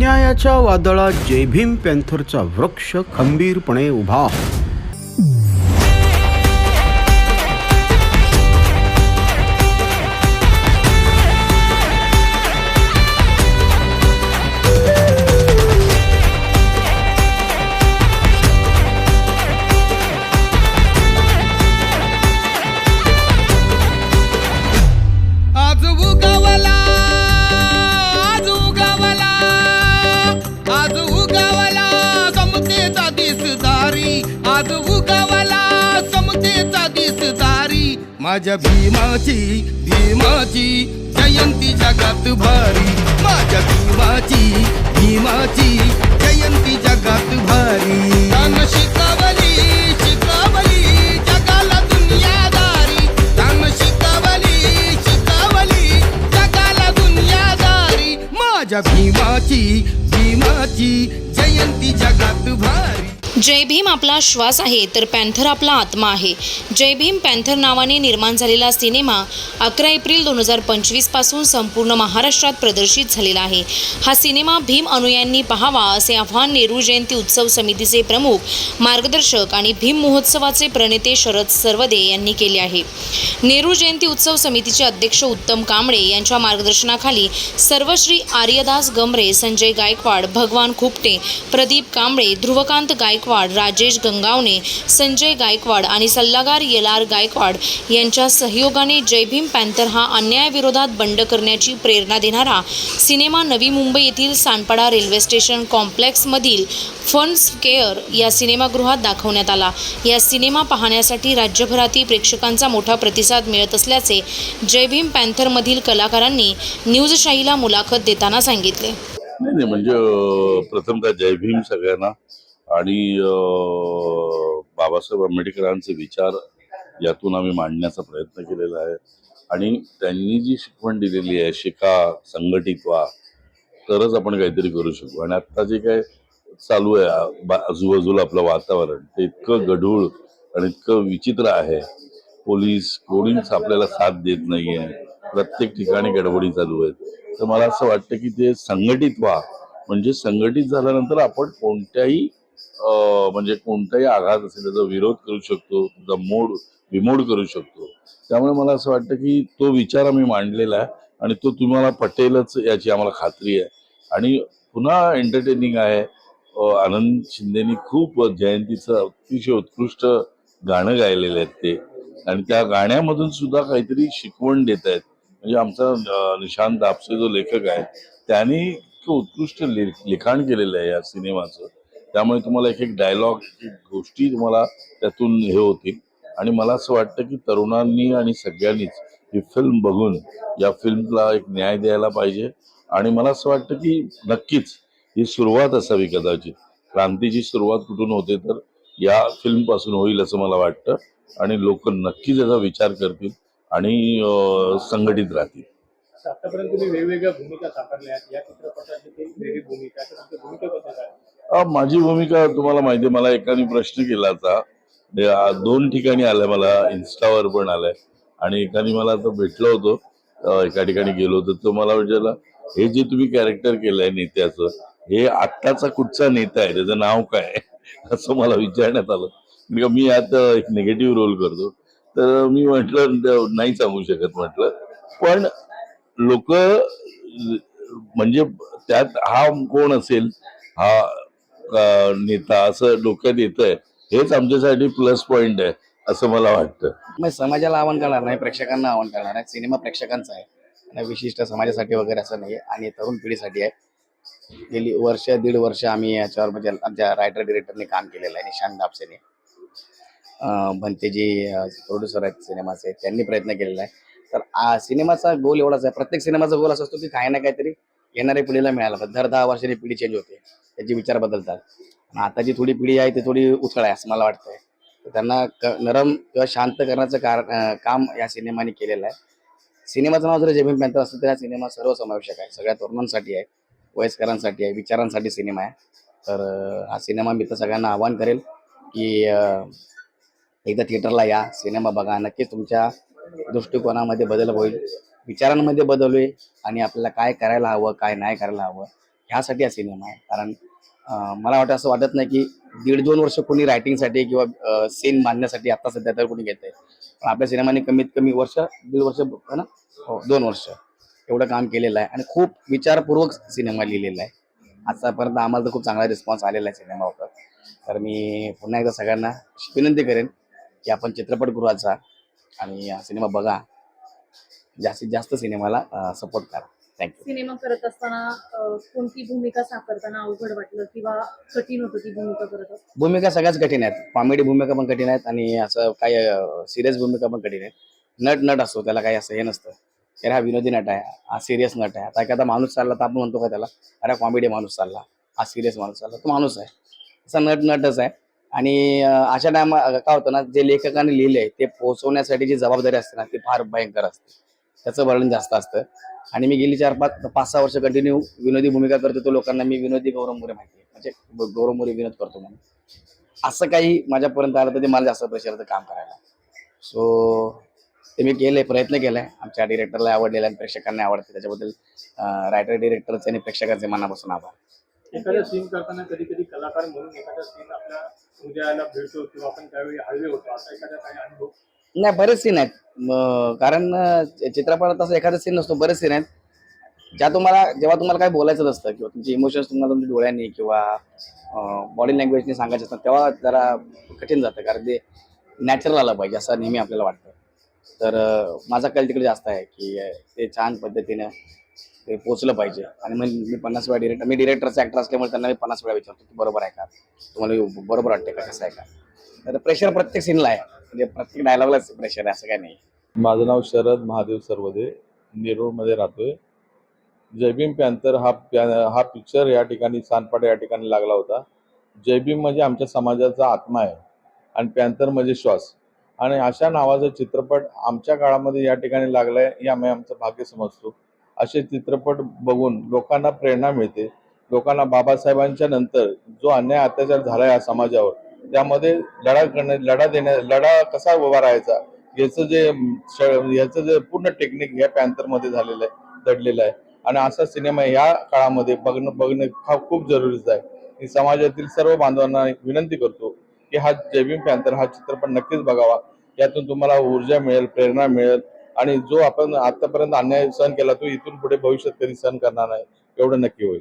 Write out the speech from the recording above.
अन्यायाच्या वादळात जयभीम पॅन्थरचा वृक्ष खंबीरपणे उभा. माझ्या भीमाची भीमाची जयंती जगात भारी. माझ्या भीमाची भीमाची जयंती जगात भारी. तान शिकवली जगाला दुनियादारी. तान शिकवली शिकवली जगाला दुनियादारी. माझ्या भीमाची भीमाची जय भीम आपला श्वास आहे तर पॅन्थर आपला आत्मा आहे. जय भीम पॅन्थर नावाने निर्माण झालेला सिनेमा अकरा एप्रिल दोन हजार पंचवीसपासून संपूर्ण महाराष्ट्रात प्रदर्शित झालेला आहे. हा सिनेमा भीम अनुयांनी पाहावा असे आव्हान नेहरू जयंती उत्सव समितीचे प्रमुख मार्गदर्शक आणि भीम महोत्सवाचे प्रणेते शरद सर्वदे यांनी केले आहे. नेहरू जयंती उत्सव समितीचे अध्यक्ष उत्तम कांबळे यांच्या मार्गदर्शनाखाली सर्वश्री आर्यदास गमरे संजय गायकवाड भगवान खुपटे प्रदीप कांबळे ध्रुवकांत गायकवाड राजेश गंगावणे संजय गायकवाड आणि सल्लागार येलार गायकवाड यांच्या सहयोगाने जय भीम पॅन्थर हा अन्यायाविरोधात बंड करण्याची प्रेरणा देणारा सिनेमा नवी मुंबई येथील सानपाडा रेल्वे स्टेशन कॉम्प्लेक्समधील फन्स केअर या सिनेमागृहात दाखवण्यात आला. या सिनेमा पाहण्यासाठी राज्यभरातील प्रेक्षकांचा मोठा प्रतिसाद मिळत असल्याचे जय भीम पॅन्थरमधील कलाकारांनी न्यूजशाहीला मुलाखत देताना सांगितले. नाही नाही म्हणजे प्रथमतः जय भीम सगळ्यांना. आणि बाबासाहेब आंबेडकरांचे विचार यातून आम्ही मांडण्याचा प्रयत्न केलेला आहे. आणि त्यांनी जी शिकवण दिलेली आहे शिका संघटित व्हा तरच आपण काहीतरी करू शकू. आणि आत्ता जे काय चालू आहे बा- आजूबाजूला आपलं वातावरण ते इतकं गढूळ आणि इतकं विचित्र आहे. पोलीस कोणीच आपल्याला साथ देत नाही आहे प्रत्येक ठिकाणी गडबडी चालू आहेत. तर मला असं वाटतं की ते संघटित व्हा. म्हणजे संघटित झाल्यानंतर आपण कोणत्याही म्हणजे कोणताही आघात असेल त्याचा विरोध करू शकतो तुझा मोड विमोड करू शकतो. त्यामुळे मला असं वाटतं की तो विचार आम्ही मांडलेला आहे आणि तो तुम्हाला पटेलच याची आम्हाला खात्री आहे. आणि पुन्हा एंटरटेनिंग आहे. आनंद शिंदेनी खूप जयंतीचं अतिशय उत्कृष्ट गाणं गायलेले आहेत ते. आणि त्या गाण्यामधून सुद्धा काहीतरी शिकवण देत आहेत. म्हणजे आमचा निशांत आपसे जो लेखक आहे त्यांनी इतकं उत्कृष्ट लिखाण केलेलं आहे या सिनेमाचं. त्यामुळे तुम्हाला एक एक डायलॉग गोष्टी तुम्हाला त्यातून हे होतील. आणि मला असं वाटतं की तरुणांनी आणि सगळ्यांनीच ही फिल्म बघून या फिल्मला एक न्याय द्यायला पाहिजे. आणि मला असं वाटतं की नक्कीच ही सुरुवात असावी कदाचित. क्रांतीची सुरुवात कुठून होते तर या फिल्मपासून होईल असं मला वाटतं. आणि लोक नक्कीच याचा विचार करतील आणि संघटित राहतील. आतापर्यंत तुम्ही वेगवेगळ्या भूमिका साकारल्या या चित्रपटात वेगळी भूमिका भूमिकेबद्दल माझी भूमिका तुम्हाला माहिती आहे, मला एकाने प्रश्न केला होता म्हणजे, दोन ठिकाणी आलाय मला इन्स्टावर पण आलाय. आणि एकाने मला आता भेटलो होतो एका ठिकाणी गेलो होतो. तो मला विचारला हे जे तुम्ही कॅरेक्टर केलंय नेत्याचं हे आत्ताचा कुठचा नेता आहे? त्याचं नाव काय असं मला विचारण्यात आलं. म्हणजे, मी यात एक निगेटिव्ह रोल करतो. तर मी म्हटलं नाही सांगू शकत म्हटलं. पण लोक म्हणजे त्यात हा कोण असेल हा नेता असं डोक्यात येतंय हेच आमच्यासाठी प्लस पॉइंट आहे असं मला वाटतं. मग समाजाला आव्हान करणार नाही प्रेक्षकांना आव्हान करणार आहे सिनेमा प्रेक्षकांचा आहे. आणि विशिष्ट समाजासाठी वगैरे असं नाही आणि तरुण पिढीसाठी आहे. गेली वर्ष दीड वर्ष आम्ही याच्यावर म्हणजे आमच्या रायटर डिरेक्टरने काम केलेलं आहे निशांत दापसेने. अं, भंते जी प्रोड्युसर आहेत सिनेमाचे त्यांनी प्रयत्न केलेला आहे. तर सिनेमाचा गोल एवढाच आहे. प्रत्येक सिनेमाचा गोल असा असतो की काही ना काहीतरी येणाऱ्या पिढीला मिळाला. पाहिजे दर दहा वर्षांनी पिढी चेंज होते. त्याचे विचार बदलतात. आणि आता जी थोडी पिढी आहे ती थोडी उथळ आहे असं मला वाटतंय. त्यांना नरम किंवा शांत करण्याचं कार काम या सिनेमाने केलेलं आहे. सिनेमाचं नाव जर जेबीन पॅन्थर असतं तर हा सिनेमा सर्वसमावेशक आहे. सगळ्या तरुणांसाठी आहे वयस्करांसाठी आहे विचारांसाठी सिनेमा आहे. तर हा सिनेमा मी तर सगळ्यांना आवाहन करेल की एकदा थिएटरला या. सिनेमा बघा. नक्कीच तुमच्या दृष्टिकोनामध्ये बदल होईल. विचारांमध्ये बदल होईल आणि आपल्याला काय करायला हवं काय नाही करायला हवं ह्यासाठी हा सिनेमा आहे. कारण मला वाटतं असं वाटत नाही की दीड दोन वर्ष कोणी रायटिंगसाठी किंवा सीन बांधण्यासाठी आता सध्या तर कोणी घेत आहे पण आपल्या सिनेमाने कमीत कमी वर्ष दीड वर्ष ना? हो दोन वर्ष एवढं काम केलेलं आहे आणि खूप विचारपूर्वक सिनेमा लिहिलेला आहे. आतापर्यंत आम्हाला तर खूप चांगला रिस्पॉन्स आलेला आहे सिनेमावर तर मी पुन्हा एकदा सगळ्यांना विनंती करेन की आपण चित्रपटगृहाचा आणि हा सिनेमा बघा. जास्तीत जास्त सिनेमाला सपोर्ट करा. थँक्यू सिनेमा करत असताना कोणती भूमिका साकारताना अवघड वाटलं किंवा कठीण होतं ती भूमिका करत असताना? भूमिका सगळ्याच कठीण आहेत. कॉमेडी भूमिका पण कठीण आहेत आणि असं काही सिरियस भूमिका पण कठीण आहेत. नट नट असतो त्याला काही असं हे नसतं. अरे हा विनोदी नट आहे हा सिरियस नट आहे. आता एखादा माणूस चालला तर आपण म्हणतो का त्याला अरे कॉमेडी माणूस चालला हा सिरियस माणूस चालला. तो माणूस आहे. असा नट नटच आहे. आणि अशा टायमा काय होतं ना जे लेखकाने लिहिले ते पोहोचवण्यासाठी जी जबाबदारी असते ना ती फार भयंकर असते. त्याचं वर्णन जास्त असतं. आणि मी गेली चार पाच पाच सहा वर्ष कंटिन्यू विनोदी भूमिका करतो तो लोकांना मी विनोदी गौरव मोरे माहिती म्हणजे गौरव मोरे विनोद करतो म्हणून. असं काही माझ्यापर्यंत आलं तर ते मला जास्त प्रेशरचं काम करायला. सो ते मी केले प्रयत्न केलाय. आमच्या डिरेक्टरला आवडलेलं आणि प्रेक्षकांना आवडते. त्याच्याबद्दल रायटर डिरेक्टरचे आणि प्रेक्षकांचे मनापासून आभार. एखादा सीन करताना कधी कधी कलाकार म्हणून एखादा सीन आपल्या हृदयाला भेटतो किंवा आपण त्यावेळी हळवे होतो. असा एखादा काही अनुभव? नाही बरेच सीन आहेत. कारण चित्रपटात असं एखादा सीन नसतो बरेच सीन आहेत. ज्या तुम्हाला जेव्हा तुम्हाला काय बोलायचं असतं किंवा तुमचे इमोशन्स तुम्हाला तुमच्या डोळ्यांनी किंवा बॉडी लँग्वेजने सांगायचं असतं तेव्हा जरा कठीण जातं कारण ते नॅचरल आलं पाहिजे असं नेहमी आपल्याला वाटतं. तर माझा कल तिकडे जास्त आहे की ते छान पद्धतीनं ते पोचलं पाहिजे. आणि मग मी पन्नास वेळा डिरेक्टर मी डिरेक्टरचा ॲक्टर असल्यामुळे त्यांना मी पन्नास वेळा विचारतो की बरोबर आहे का? तुम्हाला बरोबर वाटते का? कसं आहे का? तर प्रेशर प्रत्येक सीनला आहे. म्हणजे प्रत्येक डायलॉगलाच प्रेशर आहे असं काय नाही. माझं नाव शरद महादेव सर्वदे. नेरूळमध्ये राहतोय. जयभीम पॅन्थर हा प्या हा पिक्चर या ठिकाणी सानपाडे या ठिकाणी लागला होता. जयभीम म्हणजे आमच्या समाजाचा आत्मा आहे आणि पॅन्थर म्हणजे श्वास. आणि अशा नावाचा चित्रपट आमच्या काळामध्ये या ठिकाणी लागलाय हे आम्ही आमचं भाग्य समजतो. असे चित्रपट बघून लोकांना प्रेरणा मिळते. लोकांना बाबासाहेबांच्या नंतर जो अन्याय अत्याचार झाला या समाजावर त्यामध्ये लढा करण्या लढा देण्या लढा कसा उभा राहायचा याचं जे याचं जे पूर्ण टेक्निक या पॅन्थरमध्ये झालेलं आहे दडलेलं आहे. आणि असा सिनेमा या काळामध्ये बघणं बघणं हा खूप जरुरीचं आहे. मी समाजातील सर्व बांधवांना विनंती करतो की हा जयभीम पॅन्थर हा चित्रपट नक्कीच बघावा. यातून तुम्हाला ऊर्जा मिळेल प्रेरणा मिळेल आणि जो आपण आतापर्यंत अन्याय सहन केला तो इथून पुढे भविष्यात कधी सहन करणार नाही एवढं नक्की होईल.